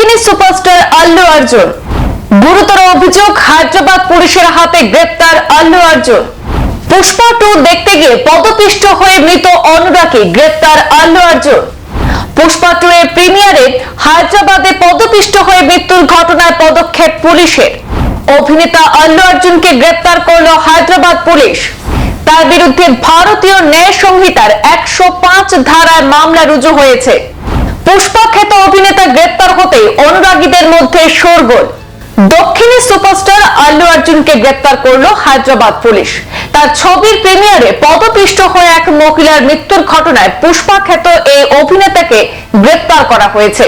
দক্ষিণী সুপারস্টার আল্লু অর্জুন। গুরুতর অভিযোগ, হায়দ্রাবাদ পুলিশের হাতে গ্রেপ্তার আল্লু অর্জুন। পুষ্পা টু দেখতে গিয়ে পদপিষ্ট হয়ে মৃত অনুরাগী গ্রেপ্তার আল্লু অর্জুন। পুষ্পা টু এর প্রিমিয়ারে হায়দ্রাবাদে পদপিষ্ট হয়ে মৃত্যুর ঘটনায় পদক্ষেপ পুলিশের। অভিনেতা আল্লু অর্জুনকে গ্রেপ্তার করল হায়দ্রাবাদ পুলিশ। তার বিরুদ্ধে ভারতীয় ন্যায় সংহিতার একশো পাঁচ ধারায় মামলা রুজু হয়েছে। পুষ্পা খ্যাত অভিনেতা গ্রেপ্তার হতে অনুরাগীদের মধ্যে শোরগোল। দক্ষিণী সুপারস্টার আল্লু অর্জুনকে গ্রেপ্তার করল হায়দ্রাবাদ পুলিশ। তার ছবির প্রিমিয়ারে পদপিষ্ট হয়ে এক মহিলার মৃত্যুর ঘটনায় পুষ্পা খ্যাত এই অভিনেতাকে গ্রেপ্তার করা হয়েছে।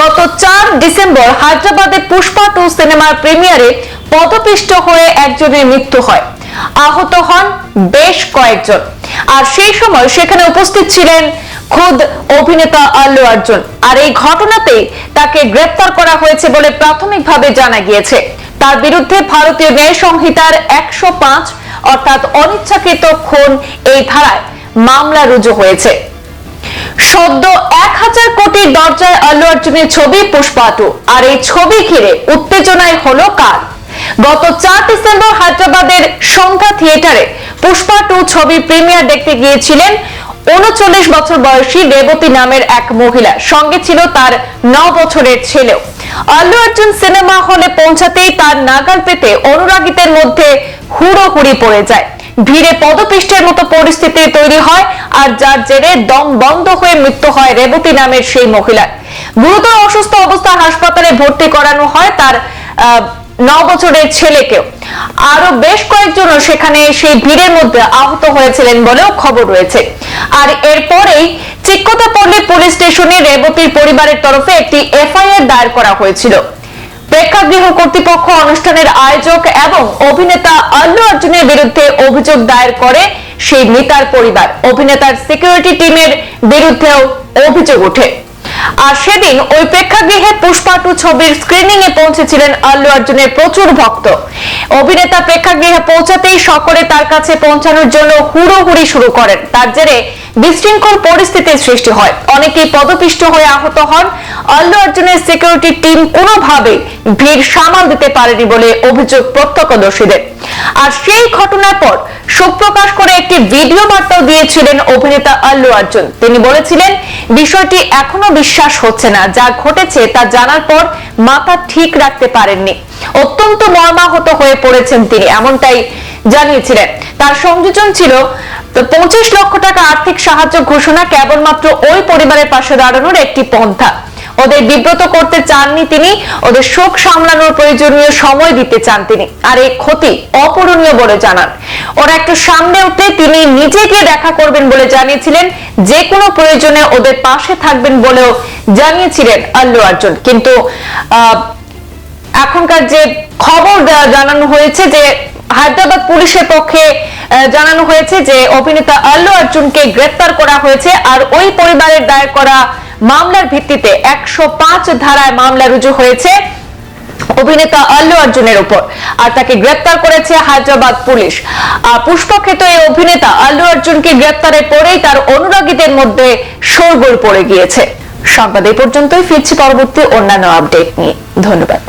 গত চার ডিসেম্বর হায়দ্রাবাদে পুষ্পা টু সিনেমার প্রিমিয়ারে পদপিষ্ট হয়ে একজনের মৃত্যু হয়। আহত হন বেশ কয়েকজন। আর সেই সময় সেখানে উপস্থিত ছিলেন খোদ অভিনেতা আল্লু অর্জুন। আর এই ঘটনাতেই তাকে গ্রেপ্তার করা হয়েছে বলে প্রাথমিকভাবে জানা গিয়েছে। তার বিরুদ্ধে ভারতীয় ন্যায় সংহিতার একশো পাঁচ, অর্থাৎ অনিচ্ছাকৃত খুন এই ধারায় মামলা রুজু হয়েছে। সদ্য এক হাজার কোটির দরজায় আল্লু অর্জুনের ছবি পুষ্পা টু আর এই ছবি ঘিরে উত্তেজনায় হলো কার? গত চার ডিসেম্বর হায়দ্রাবাদের সন্ধ্যা থিয়েটারে পুষ্পা টু ছবি প্রিমিয়ার দেখতে গিয়েছিলেন উনচল্লিশ বছর বয়সী রেবতী নামের এক মহিলা। সঙ্গে ছিল তার ন বছরের ছেলেও। আল্লু অর্জুন সিনেমা হলে পৌঁছাতেই তার নাগাল পেতে অনুরাগীদের মধ্যে হুড়োহুড়ি পড়ে যায়। ভিড়ে পদপিষ্টের মতো পরিস্থিতি তৈরি হয় আর যার জেরে দম বন্ধ হয়ে মৃত্যু হয় রেবতী নামের সেই মহিলার। গুরুতর অসুস্থ অবস্থায় হাসপাতালে ভর্তি করানো হয় তার ন বছরের ছেলেকেও। আরও বেশ কয়েকজন সেখানে সেই ভিড়ের মধ্যে আহত হয়েছিলেন বলেও খবর রয়েছে। আর এরপরেই চিক্কতাপল্লী পুলিশ স্টেশনে রেবতীর পরিবারের তরফে একটি এফআইআর দায়ের করা হয়েছিল। প্রেক্ষাগৃহ কর্তৃপক্ষ অনুষ্ঠানের আয়োজক এবং অভিনেতা আল্লু অর্জুনের বিরুদ্ধে অভিযোগ দায়ের করে সেই মৃতার পরিবার। অভিনেতার সিকিউরিটি টিমের বিরুদ্ধেও অভিযোগ ওঠে। আর সেদিন ওই প্রেক্ষাগৃহে পুষ্পা টু ছবির স্ক্রিনিং এ পৌঁছেছিলেন আল্লু অর্জুনের প্রচুর ভক্ত। অভিনেতা প্রেক্ষাগৃহে পৌঁছাতেই সকলে তার কাছে পৌঁছানোর জন্য হুড়োহুড়ি শুরু করেন। তার জেরে বিশৃঙ্খল পরিস্থিতির সৃষ্টি হয়। অনেকেই পদপিষ্ট হয়ে আহত হন। আল্লু অর্জুনের সিকিউরিটি টিম কোনোভাবে ভিড় সামাল দিতে পারেনি বলে অভিযোগ প্রত্যক্ষদর্শীদের। আর সেই ঘটনার পর শোক প্রকাশ করে একটি ভিডিও বার্তাও দিয়েছিলেন অভিনেতা আল্লু অর্জুন। তিনি বলেছিলেন, বিষয়টি এখনও বিশ্বাস হচ্ছে না। যা ঘটেছে তা জানার পর মাথা ঠিক রাখতে পারেননি। অত্যন্ত মর্মাহত হয়ে পড়েছেন তিনি, এমনটাই জানিয়েছিলেন। তার সংযোজন ছিল পঁচিশ লক্ষ টাকা আর্থিক সাহায্য ঘোষণা কেবলমাত্র ওই পরিবারের পাশে দাঁড়ানোর একটি পন্থা। ওদের বিব্রত করতে চাননি তিনি, ওদের শোক সামলানোর প্রয়োজনীয় সময় দিতে চান তিনি, আর এই ক্ষতি অপূরণীয় বলে জানান। ওরা একটু সামনে উঠলে তিনি নিজে গিয়ে দেখা করবেন বলে জানিয়েছিলেন, যে কোনো প্রয়োজনে ওদের পাশে থাকবেন বলেও জানিয়েছিলেন আল্লু অর্জুন। কিন্তু এখনকার যে খবর জানানো হয়েছে যে হায়দ্রাবাদ পুলিশের পক্ষে জানানো হয়েছে যে অভিনেতা আল্লু অর্জুনকে গ্রেপ্তার করা হয়েছে আর ওই পরিবারের দায়ের করা মামলার ভিত্তিতে একশো পাঁচ ধারায় মামলা রুজু হয়েছে অভিনেতা আল্লু অর্জুনের উপর আর তাকে গ্রেপ্তার করেছে হায়দ্রাবাদ পুলিশ। আর পুষ্পক্ষেত এই অভিনেতা আল্লু অর্জুনকে গ্রেপ্তারের পরেই তার অনুরাগীদের মধ্যে শোরগোল পড়ে গিয়েছে। সংবাদ এই পর্যন্তই। ফিরছি পরবর্তী অন্যান্য আপডেট নিয়ে। ধন্যবাদ।